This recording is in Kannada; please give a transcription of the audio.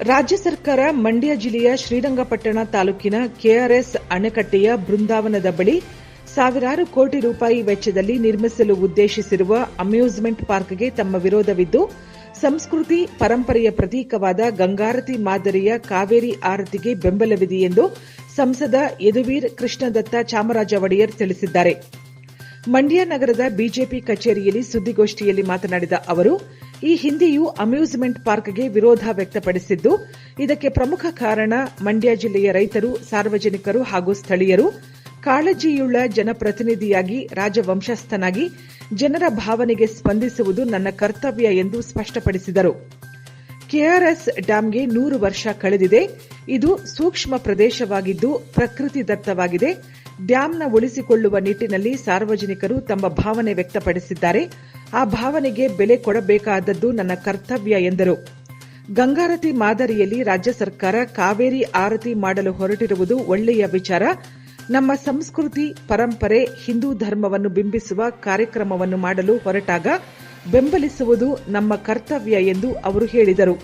ರಾಜ್ಯ ಸರ್ಕಾರ ಮಂಡ್ಯ ಜಿಲ್ಲೆಯ ಶ್ರೀರಂಗಪಟ್ಟಣ ತಾಲೂಕಿನ ಕೆಆರ್ಎಸ್ ಅಣೆಕಟ್ಟೆಯ ಬೃಂದಾವನದ ಬಳಿ ಸಾವಿರಾರು ಕೋಟಿ ರೂಪಾಯಿ ವೆಚ್ಚದಲ್ಲಿ ನಿರ್ಮಿಸಲು ಉದ್ದೇಶಿಸಿರುವ ಅಮ್ಯೂಸ್ಮೆಂಟ್ ಪಾರ್ಕ್ಗೆ ತಮ್ಮ ವಿರೋಧವಿದ್ದು, ಸಂಸ್ಕೃತಿ ಪರಂಪರೆಯ ಪ್ರತೀಕವಾದ ಗಂಗಾರತಿ ಮಾದರಿಯ ಕಾವೇರಿ ಆರತಿಗೆ ಬೆಂಬಲವಿದೆ ಎಂದು ಸಂಸದ ಯದುವೀರ್ ಕೃಷ್ಣದತ್ತ ಚಾಮರಾಜ ಒಡೆಯರ್ ತಿಳಿಸಿದ್ದಾರೆ. ಮಂಡ್ಯ ನಗರದ ಬಿಜೆಪಿ ಕಚೇರಿಯಲ್ಲಿ ಸುದ್ದಿಗೋಷ್ಠಿಯಲ್ಲಿ ಮಾತನಾಡಿದ ಅವರು, ಈ ಹಿಂದೆಯೂ ಅಮ್ಯೂಸ್ಮೆಂಟ್ ಪಾರ್ಕ್ಗೆ ವಿರೋಧ ವ್ಯಕ್ತಪಡಿಸಿದ್ದು, ಇದಕ್ಕೆ ಪ್ರಮುಖ ಕಾರಣ ಮಂಡ್ಯ ಜಿಲ್ಲೆಯ ರೈತರು, ಸಾರ್ವಜನಿಕರು ಹಾಗೂ ಸ್ಥಳೀಯರು. ಕಾಳಜಿಯುಳ್ಳ ಜನಪ್ರತಿನಿಧಿಯಾಗಿ, ರಾಜವಂಶಸ್ಥನಾಗಿ ಜನರ ಭಾವನೆಗೆ ಸ್ಪಂದಿಸುವುದು ನನ್ನ ಕರ್ತವ್ಯ ಎಂದು ಸ್ಪಷ್ಟಪಡಿಸಿದರು. ಕೆಆರ್ಎಸ್ ಡ್ಯಾಂಗೆ ನೂರು ವರ್ಷ ಕಳೆದಿದೆ. ಇದು ಸೂಕ್ಷ್ಮ ಪ್ರದೇಶವಾಗಿದ್ದು ಪ್ರಕೃತಿ ದತ್ತವಾಗಿದೆ. ಡ್ಯಾಂನ ಉಳಿಸಿಕೊಳ್ಳುವ ನಿಟ್ಟಿನಲ್ಲಿ ಸಾರ್ವಜನಿಕರು ತಮ್ಮ ಭಾವನೆ ವ್ಯಕ್ತಪಡಿಸಿದ್ದಾರೆ. ಆ ಭಾವನೆಗೆ ಬೆಲೆ ಕೊಡಬೇಕಾದದ್ದು ನನ್ನ ಕರ್ತವ್ಯ ಎಂದರು. ಗಂಗಾರತಿ ಮಾದರಿಯಲ್ಲಿ ರಾಜ್ಯ ಸರ್ಕಾರ ಕಾವೇರಿ ಆರತಿ ಮಾಡಲು ಹೊರಟಿರುವುದು ಒಳ್ಳೆಯ ವಿಚಾರ. ನಮ್ಮ ಸಂಸ್ಕೃತಿ, ಪರಂಪರೆ, ಹಿಂದೂ ಧರ್ಮವನ್ನು ಬಿಂಬಿಸುವ ಕಾರ್ಯಕ್ರಮವನ್ನು ಮಾಡಲು ಹೊರಟಾಗ ಬೆಂಬಲಿಸುವುದು ನಮ್ಮ ಕರ್ತವ್ಯ ಎಂದು ಅವರು ಹೇಳಿದರು.